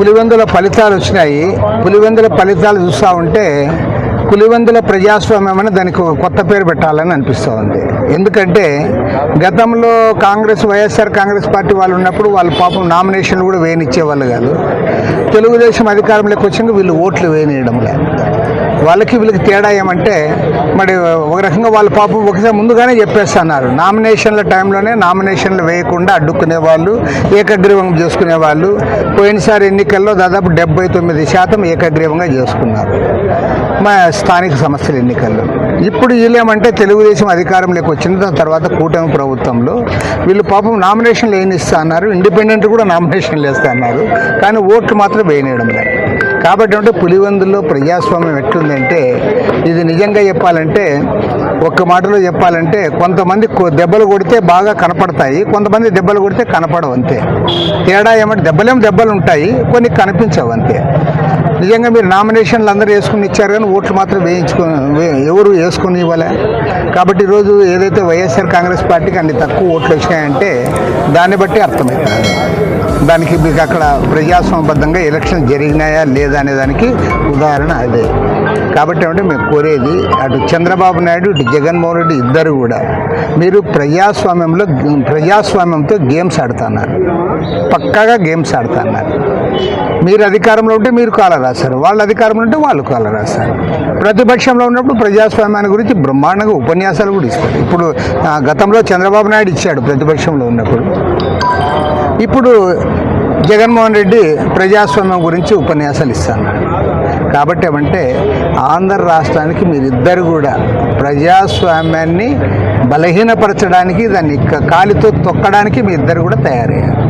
పులివెందుల ఫలితాలు వచ్చినాయి. పులివెందుల ఫలితాలు చూస్తూ ఉంటే పులివెందుల ప్రజాస్వామ్యం అని దానికి కొత్త పేరు పెట్టాలని అనిపిస్తూ ఉంది ఎందుకంటే గతంలో కాంగ్రెస్ వైఎస్ఆర్ కాంగ్రెస్ పార్టీ వాళ్ళు ఉన్నప్పుడు వాళ్ళు పాపం నామినేషన్లు కూడా వేయనిచ్చేవాళ్ళు కాదు. తెలుగుదేశం అధికారంలోకి వచ్చినాక వీళ్ళు ఓట్లు వేయనీయడం లేదు. వాళ్ళకి వీళ్ళకి తేడా ఏమంటే మరి ఒక రకంగా వాళ్ళ పాపం ఒకసారి ముందుగానే చెప్పేస్తున్నారు. నామినేషన్ల టైంలోనే నామినేషన్లు వేయకుండా అడ్డుకునే వాళ్ళు ఏకగ్రీవం చేసుకునే వాళ్ళు పోయినసారి ఎన్నికల్లో దాదాపు డెబ్బై తొమ్మిది శాతం ఏకగ్రీవంగా చేసుకున్నారు. మా స్థానిక సంస్థల ఎన్నికల్లో. ఇప్పుడు వీళ్ళేమంటే తెలుగుదేశం అధికారంలోకి వచ్చిన దాని తర్వాత కూటమి ప్రభుత్వంలో వీళ్ళు పాపం నామినేషన్లు వేయనిస్తా అన్నారు ఇండిపెండెంట్ కూడా నామినేషన్లు వేస్తా అన్నారు కానీ ఓట్లు మాత్రం వేయనేయడం లేదు. కాబట్టి అంటే పులివెందుల్లో ప్రజాస్వామ్యం ఎట్లుందంటే ఇది నిజంగా చెప్పాలంటే ఒక్క మాటలో చెప్పాలంటే కొంతమంది దెబ్బలు కొడితే బాగా కనపడతాయి కొంతమంది దెబ్బలు కొడితే కనపడవు అంతే. తేడా ఏమంటే దెబ్బలేం దెబ్బలు ఉంటాయి కొన్ని కనిపించవు అంతే. నిజంగా మీరు నామినేషన్లు అందరూ వేసుకుని ఇచ్చారు కానీ ఓట్లు మాత్రం వేయించుకుని ఎవరు వేసుకుని ఇవ్వలే. కాబట్టి ఈరోజు ఏదైతే వైఎస్ఆర్ కాంగ్రెస్ పార్టీకి అన్ని తక్కువ ఓట్లు వచ్చినాయంటే దాన్ని బట్టి అర్థమవుతుంది దానికి మీకు అక్కడ ప్రజాస్వామ్యబద్ధంగా ఎలక్షన్ జరిగినాయా లేదా అనే దానికి ఉదాహరణ అదే. కాబట్టి ఏమంటే మేము కోరేది అటు చంద్రబాబు నాయుడు ఇటు జగన్మోహన్ రెడ్డి ఇద్దరు కూడా మీరు ప్రజాస్వామ్యంలో ప్రజాస్వామ్యంతో గేమ్స్ ఆడుతున్నారు. పక్కాగా గేమ్స్ ఆడుతున్నారు. మీరు అధికారంలో ఉంటే మీరు కాల రాస్తారు వాళ్ళు అధికారంలో ఉంటే వాళ్ళు కాల రాస్తారు ప్రతిపక్షంలో ఉన్నప్పుడు ప్రజాస్వామ్యాన్ని గురించి బ్రహ్మాండంగా ఉపన్యాసాలు కూడా ఇస్తారు. ఇప్పుడు గతంలో చంద్రబాబు నాయుడు ఇచ్చాడు ప్రతిపక్షంలో ఉన్నప్పుడు. ఇప్పుడు జగన్మోహన్ రెడ్డి ప్రజాస్వామ్యం గురించి ఉపన్యాసాలు ఇస్తాను. కాబట్టి ఏమంటే ఆంధ్ర రాష్ట్రానికి మీరిద్దరు కూడా ప్రజాస్వామ్యాన్ని బలహీనపరచడానికి దాన్ని కాలితో తొక్కడానికి మీ ఇద్దరు కూడా తయారయ్యారు.